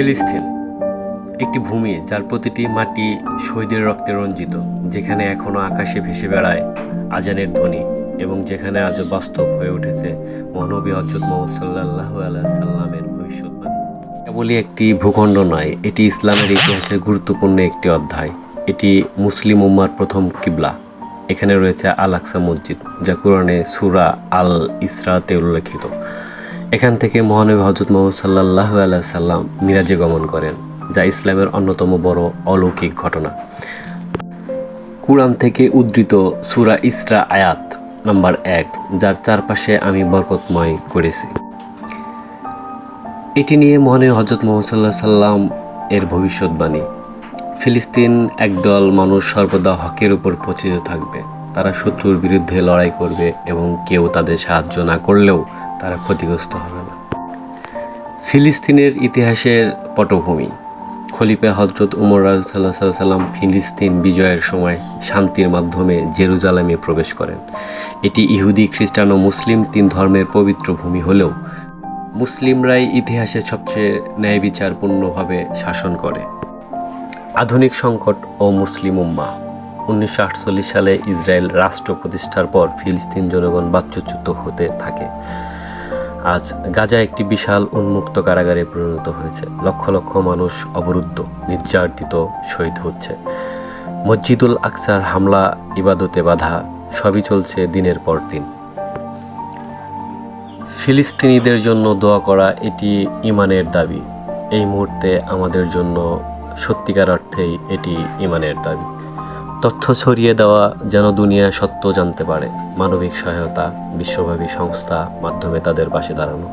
ফিলিস্তিন, একটি ভূমি যার প্রতিটি মাটি শহীদের রক্তে রঞ্জিত, যেখানে এখনও আকাশে ভেসে বেড়ায় আজানের ধ্বনি এবং যেখানে আজও বাস্তব হয়ে উঠেছে মহানবী হজরত মোহাম্মদ সাল্লাহ সাল্লামের ভবিষ্যৎবাণী। কেবলই একটি ভূখণ্ড নয়, এটি ইসলামের ইতিহাসে গুরুত্বপূর্ণ একটি অধ্যায়। এটি মুসলিম উম্মার প্রথম কিবলা। এখানে রয়েছে আল আকসা মসজিদ, যা কোরআনে সুরা আল ইসরাতে উল্লেখিত। এখান থেকে মহানবী হজরত মোহাম্মদ সাল্লাহ আল্লাহ সাল্লাম মিরাজে গমন করেন, যা ইসলামের অন্যতম বড় অলৌকিক ঘটনা। কুরআন থেকে উদ্ধৃত সুরা ইসরা আয়াত নাম্বার এক, যার চারপাশে আমি বরকতময় করেছি। এটি নিয়ে মহানবী হজরত মোহাম্মদ সাল্লাম এর ভবিষ্যৎবাণী। ফিলিস্তিন একদল মানুষ সর্বদা হকের উপর প্রচিত থাকবে। তারা শত্রুর বিরুদ্ধে লড়াই করবে এবং কেউ তাদের সাহায্য না করলেও তারা ক্ষতিগ্রস্ত হবে না। ফিলিস্তিনের ইতিহাসের পটভূমি। খলিফা হজরত উমর রাজসাল্লাহ সাল্লাম ফিলিস্তিন বিজয়ের সময় শান্তির মাধ্যমে জেরুজালেমে প্রবেশ করেন। এটি ইহুদি, খ্রিস্টান ও মুসলিম তিন ধর্মের পবিত্র ভূমি হলেও মুসলিমরাই ইতিহাসে সবচেয়ে ন্যায় বিচারপূর্ণভাবে শাসন করে। আধুনিক সংকট ও মুসলিম উম্মা উনিশশো আটচল্লিশ সালে ইসরায়েল রাষ্ট্র প্রতিষ্ঠার পর ফিলিস্তিন জনগণ বাচ্যচ্যুত হতে থাকে। আজ গাজা একটি বিশাল উন্মুক্ত কারাগারে পরিণত হয়েছে। লক্ষ লক্ষ মানুষ অবরুদ্ধ, নির্যাতিত শহীদ হচ্ছে। মসজিদুল আকসার হামলা, ইবাদতে বাধা, সবই চলছে দিনের পর দিন। ফিলিস্তিনিদের জন্য দোয়া করা এটি ইমানের দাবি। এই মুহূর্তে আমাদের জন্য সত্যিকার অর্থেই এটি ইমানের দাবি। তথ্য ছড়িয়ে দেওয়া যেন দুনিয়া সত্য জানতে পারে। মানবিক সহায়তা, বিশ্বব্যাপী সংস্থা মাধ্যমে তাদের পাশে দাঁড়ানো।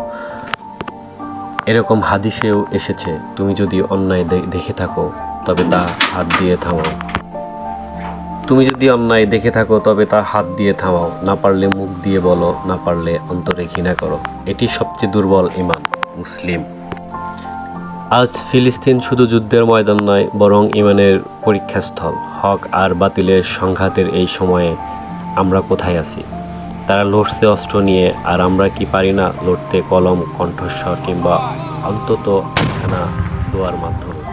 এরকম হাদিসেও এসেছে, তুমি যদি অন্যায় দেখে থাকো, তবে তা হাত দিয়ে থামাও। তুমি যদি অন্যায় দেখে থাকো, তবে তা হাত দিয়ে থামাও। না পারলে মুখ দিয়ে বলো, না পারলে অন্তরে ঘৃণা করো। এটি সবচেয়ে দুর্বল ইমান, মুসলিম। আজ ফিলিস্তিন শুধু যুদ্ধের ময়দান নয়, বরং ইমানের পরীক্ষাস্থল। হক আর বাতিলের সংঘাতের এই সময়ে আমরা কোথায় আছি? তারা লড়ছে অস্ত্র নিয়ে, আর আমরা কি পারি না লড়তে কলম, কণ্ঠস্বর কিংবা অন্তত একখানা দোয়ার মাধ্যমে?